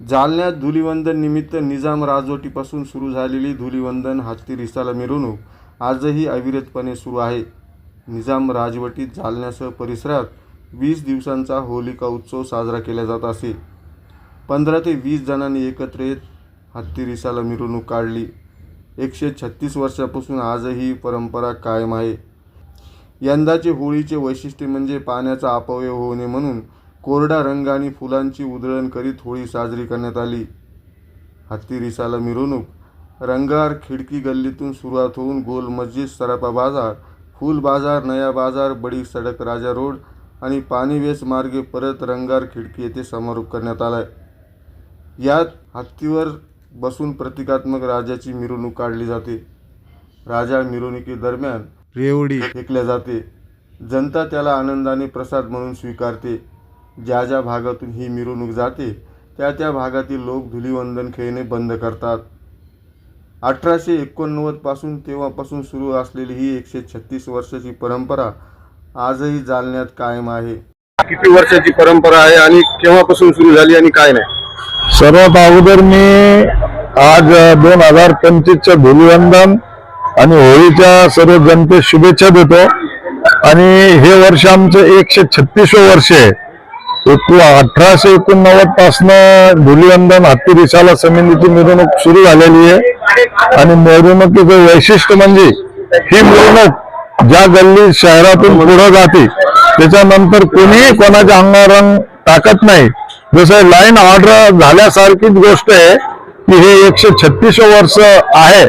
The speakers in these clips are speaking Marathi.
जालन्यात धुलिवंदन निमित्त निजाम राजवटीपासून सुरू झालेली धुलिवंदन हत्ती रिसाला मिरवणूक आजही अविरतपणे सुरू आहे. निजाम राजवटीत जालन्यासह परिसरात वीस दिवसांचा होलिका उत्सव साजरा केला जात असे. पंधरा ते वीस जणांनी एकत्र येत हत्ती रिसाला मिरवणूक काढली. एकशे छत्तीस वर्षापासून आजही परंपरा कायम आहे. यंदाचे होळीचे वैशिष्ट्य म्हणजे पाण्याचा अपव्यय होऊ नये म्हणून कोरडा रंग आणि फुलांची उधळण करीत होळी साजरी करण्यात आली. हत्ती रिसाला मिरवणूक रंगार खिडकी गल्लीतून सुरुवात होऊन गोल मस्जिद सराफा बाजार फूल बाजार नया बाजार बडी सडक राजा रोड आणि पाणीवेस मार्गे परत रंगार खिडकी येथे समारोप करण्यात आला यात हत्तीवर बसून प्रतिकात्मक राजाची मिरवणूक काढली जाते. राजा मिरवणुकीदरम्यान रेवडी. फेकल्या जाते. जनता त्याला आनंदाने प्रसाद म्हणून स्वीकारते. ज्या ज्या भागातून ही मिरवणूक जाते त्या त्या भागातील लोक धुलिवंदन खेळणे बंद करतात. अठराशे एकोणनव्वदपासून तेव्हापासून सुरू असलेली ही एकशे छत्तीस वर्षाची परंपरा आजही जालन्यात कायम आहे. किती वर्षाची परंपरा आहे आणि केव्हापासून सुरू झाली आणि काय नाही? सर्वात अगोदर मी आज दोन हजार पंचवीसच्या धुलिवंदन आणि होळीच्या सर्व जनतेस शुभेच्छा देतो. आणि हे वर्ष आमचं एकशे छत्तीसवं वर्ष आहे. एकू अठराशे एकोणनव्वद पासनं धुलीवंदन हत्ती रिसाला समितीची मिरवणूक सुरू झालेली आहे. आणि मिरवणुकीचं वैशिष्ट्य म्हणजे ही मिरवणूक ज्या गल्ली शहरातून पुढं जाते त्याच्यानंतर कोणीही कोणाच्या अंगावर रंग टाकत नाही. जसं लाईन ऑर्डर झाल्यासारखीच गोष्ट आहे की हे एकशे छत्तीस वर्ष आहे.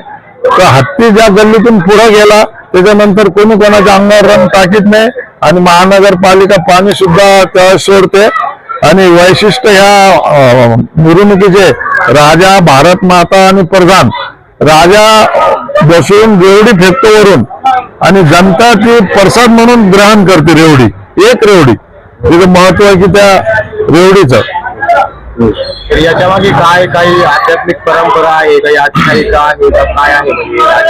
तर हत्ती ज्या गल्लीतून पुढं गेला त्याच्यानंतर कोणी कोणाच्या अंगावर रंग टाकीत नाही. आणि महानगरपालिका पाणी सुद्धा त्या सोडते. आणि वैशिष्ट्य ह्या मिरवणुकीचे राजा भारत माता आणि प्रधान. राजा बसून रेवडी फेकतो वरून. आणि जनता ती प्रसाद म्हणून ग्रहण करते रेवडी. एक रेवडी. तिचं महत्त्व आहे की त्या रेवडीचं. याच्या मागे काय काही आध्यात्मिक परंपरा आहे काही आख्यायिका आहे का काय आहे?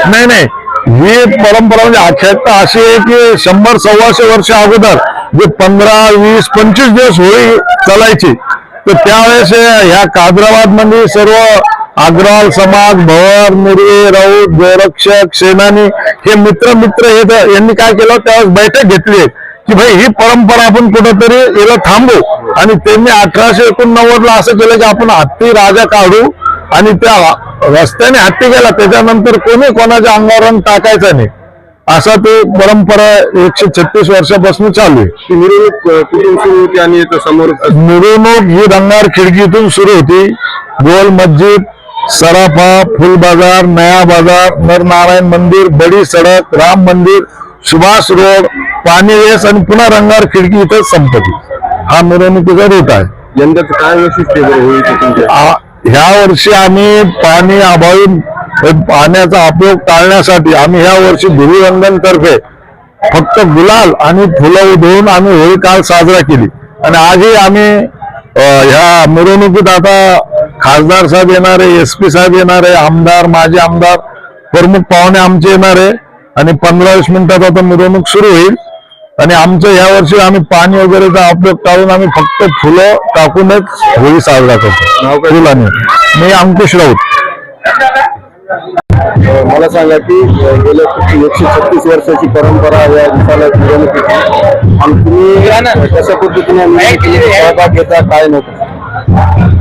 नाही नाही. ही परंपरा म्हणजे आख्यायिकता अशी आहे की शंभर सव्वाशे वर्ष अगोदर जे पंधरा वीस पंचवीस दिवस होळी चालायची तर त्यावेळेस ह्या कादराबादमध्ये सर्व अग्रवाल समाज भवर मुरे राऊत गोरक्षक सेनानी हे मित्र मित्र हे यांनी काय केलं त्यावेळेस बैठक घेतली की भाई ही परंपरा आपण कुठंतरी याला थांबू आणि त्यांनी अठराशे एकोणनव्वद ला असं केलं की आपण हत्ती राजा काढू आणि त्या रस्त्याने हत्ती गेला त्याच्यानंतर कोणी कोणाच्या अंगावर टाकायचं नाही. असा ते परंपरा एकशे छत्तीस वर्षापासून चालू आहे. मिरवणूक कुठून सुरू होती आणि समोर मिरवणूक ही रंगार खिडकीतून सुरू होती. गोल मस्जिद सराफा फुल बाजार नया बाजार नरनारायण मंदिर बडी सडक राम मंदिर सुभाष रोड पाणीवेस आणि पुन्हा रंगार खिडकी इथं संपती हा मिरवणुकीचा रूट आहे. यंदाचं काय वैशिष्ट्य ह्या वर्षी आम्ही पाणी अभावी पाण्याचा उपयोग टाळण्यासाठी आम्ही ह्या वर्षी धुलीवंदन तर्फे फक्त गुलाल आणि फुलं उधळून आम्ही होळी काल साजरा केली. आणि आजही आम्ही ह्या मिरवणुकीत आता खासदार साहेब येणार आहे एस पी साहेब येणार आहे आमदार माजी आमदार प्रमुख पाहुणे आमचे येणार आहे. आणि पंधरा वीस मिनिटात आता मिरवणूक सुरू होईल. आणि आमचं या वर्षी आम्ही पाणी वगैरेचा उपयोग टाळून आम्ही फक्त फुलं टाकूनच होळी साजरा करतो. नाव काय? फुलाने. मी अंकुश राऊत. मला सांगा की गेल्या एकशे छत्तीस वर्षाची परंपरा या दिवसाला आणि तुम्ही कशा पद्धतीने सहभाग घेता काय नव्हतं?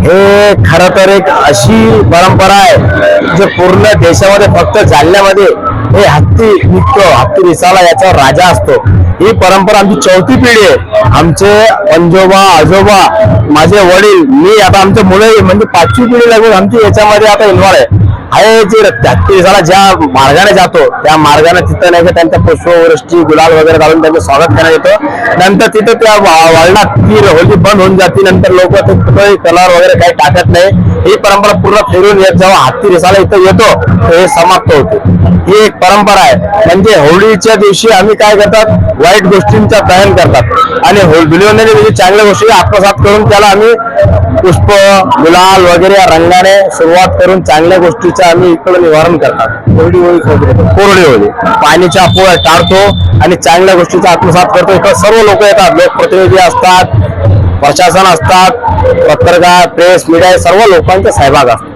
हे खर तर एक अशी परंपरा आहे जे पूर्ण देशामध्ये फक्त जालन्यामध्ये हे हत्ती निघतो हत्ती रिसाला याचा राजा असतो. ही परंपरा आमची चौथी पिढी आहे. आमचे पंजोबा आजोबा माझे वडील मी आता आमचे मुले म्हणजे पाचवी पिढी लागून आमची याच्यामध्ये आता इन्व्हॉल्व आहे. आहे जे हत्ती ज्या मार्गाने जातो त्या मार्गाने तिथं नाही का त्यांच्या पुष्पवृष्टी गुलाल वगैरे घालून त्यांचं स्वागत करण्यात येतं. नंतर तिथं त्या वा- वळणात ती होली बंद होऊन जाते. नंतर लोक कलर वगैरे काही टाकत नाही. ही परंपरा पूर्ण फिरून येत जेव्हा हत्ती रिसाला इथं येतो हे समाप्त होते. ही एक परंपरा आहे. म्हणजे होळीच्या दिवशी आम्ही काय करतात? वाईट गोष्टींचा दहन करतात. आणि धुलिवंदनाच्या म्हणजे चांगल्या गोष्टी आत्मसात करून त्याला आम्ही पुष्प गुलाल वगैरे या रंगाने सुरुवात करून चांगल्या गोष्टीचं आम्ही इकडं निवारण करतात. कोरडी होळी. कोरडी होळी पाणीच्या अपोळ्या टाळतो आणि चांगल्या गोष्टीचा आत्मसात करतो. इकडे सर्व लोक येतात. लोकप्रतिनिधी असतात प्रशासन असतात पत्रकार प्रेस मीडिया सर्व लोकांचा सहभाग असतो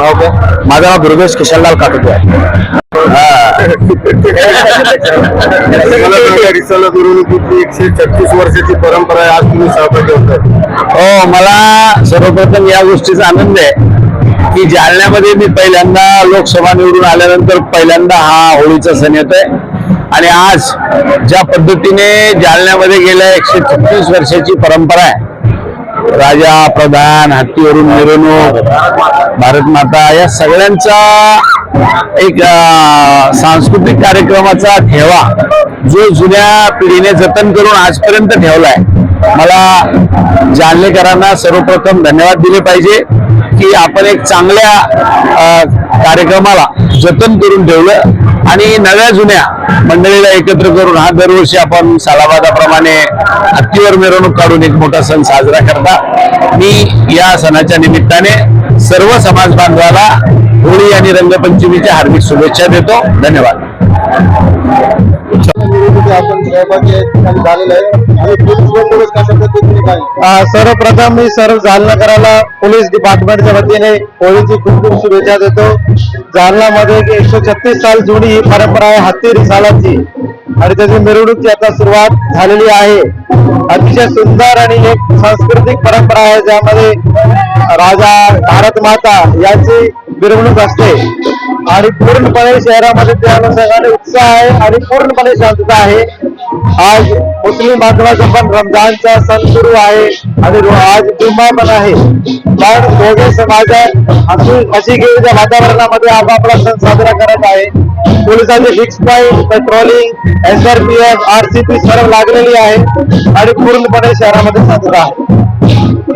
नाव काय माझं नाव दुर्गेश किशनलाल काटोटे. आहे रिसाला मिरवणुकीची एकशे छत्तीस वर्षाची परंपरा आहे आज तुम्ही सहभागी होतात हो मला सर्वप्रथम या गोष्टीचा आनंद आहे की जालन्यामध्ये मी पहिल्यांदा लोकसभा निवडून आल्यानंतर पहिल्यांदा हा होळीचा सण येतोय. आणि आज ज्या पद्धतीने जालन्यामध्ये गेल्या एकशे छत्तीस वर्षाची परंपरा आहे. राजा प्रधान हत्तीवरून मिरवणूक भारत माता या सगळ्यांचा एक सांस्कृतिक कार्यक्रमाचा ठेवा जो जुन्या पिढीने जतन करून आजपर्यंत ठेवलाय. मला जालनेकरांना सर्वप्रथम धन्यवाद दिले पाहिजे की आपण एक चांगल्या कार्यक्रमाला जतन करून ठेवलं आणि नव्या जुन्या मंडळीला एकत्र करून हा दरवर्षी आपण सालाबादाप्रमाणे हत्तीवर मिरवणूक काढून एक मोठा सण साजरा करता. मी या सणाच्या निमित्ताने सर्व समाज बांधवाला होळी आणि रंगपंचमीच्या हार्दिक शुभेच्छा देतो. धन्यवाद. पोलीस सर्वप्रथम मी सर्व जालनाकराला पोलीस डिपार्टमेंटच्या वतीने होळीची खूप खूप शुभेच्छा देतो. जालनामध्ये एकशे छत्तीस साल जुनी ही परंपरा आहे हत्ती रिसालाची. आणि त्याची मिरवणूकची आता सुरुवात झालेली आहे. अतिशय सुंदर आणि एक सांस्कृतिक परंपरा आहे ज्यामध्ये राजा भारत माता यांची मिरवणूक असते. आणि पूर्णपणे शहरामध्ये त्या अनुषंगाने उत्साह आहे आणि पूर्णपणे शांतता आहे. आज मुस्लिम बांधवाचा पण रमजानचा सण सुरू आहे आणि आज जुम्मा पण आहे. पण दोघे समाज हसी हसी वातावरणामध्ये आपापला सण साजरा करत आहे. पोलिसांचे fix point patrolling SRPF RCP सर्व लागलेली आहे आणि पूर्णपणे शहरामध्ये साजरा आहे.